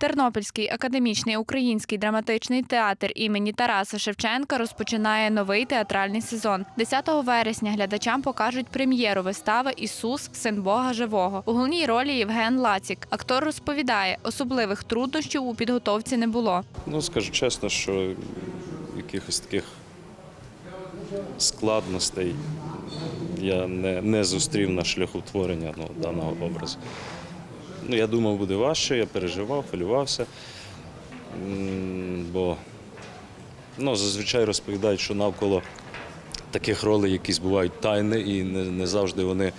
Тернопільський академічний український драматичний театр імені Тараса Шевченка розпочинає новий театральний сезон. 10 вересня глядачам покажуть прем'єру вистави Ісус, син Бога живого. У головній ролі Євген Лацік. Актор розповідає, особливих труднощів у підготовці не було. Ну, скажу чесно, що якихось таких складностей я не, не зустрів на шляху творення ну, даного образу. Ну, я думав, буде важче, я переживав, хвилювався. Бо ну, зазвичай розповідають, що навколо таких ролей якісь бувають тайни, і не, не завжди вони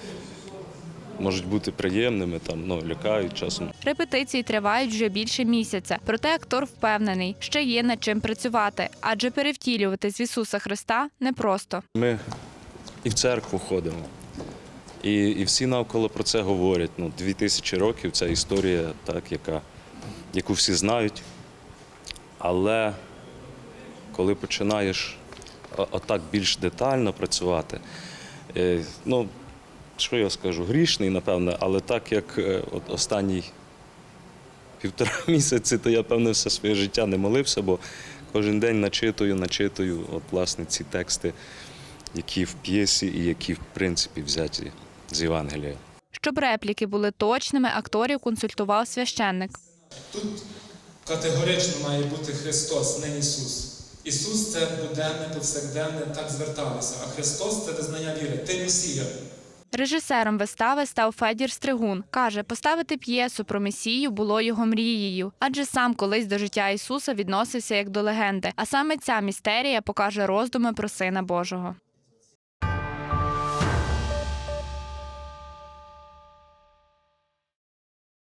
можуть бути приємними, там, ну, лякають часом. Репетиції тривають вже більше місяця. Проте актор впевнений, ще є над чим працювати, адже перевтілювати з Ісуса Христа непросто. Ми і в церкву ходимо, і, і всі навколо про це говорять. Ну, дві тисячі років ця історія, так, яка, яку всі знають. Але коли починаєш отак більш детально працювати, е, ну, що я скажу, грішний, напевне, але так як е, от останній півтора місяці, то я, певне, все своє життя не молився, бо кожен день начитую, начитую от, власне, ці тексти, які в п'єсі і які, в принципі, взяті з Євангелія. Щоб репліки були точними, акторів консультував священник. Тут категорично має бути Христос, не Ісус. Ісус це буденне, повсякденне, так зверталися. А Христос це визнання віри. Ти Месія. Режисером вистави став Федір Стригун. Каже, поставити п'єсу про Месію було його мрією, адже сам колись до життя Ісуса відносився як до легенди. А саме ця містерія покаже роздуми про Сина Божого.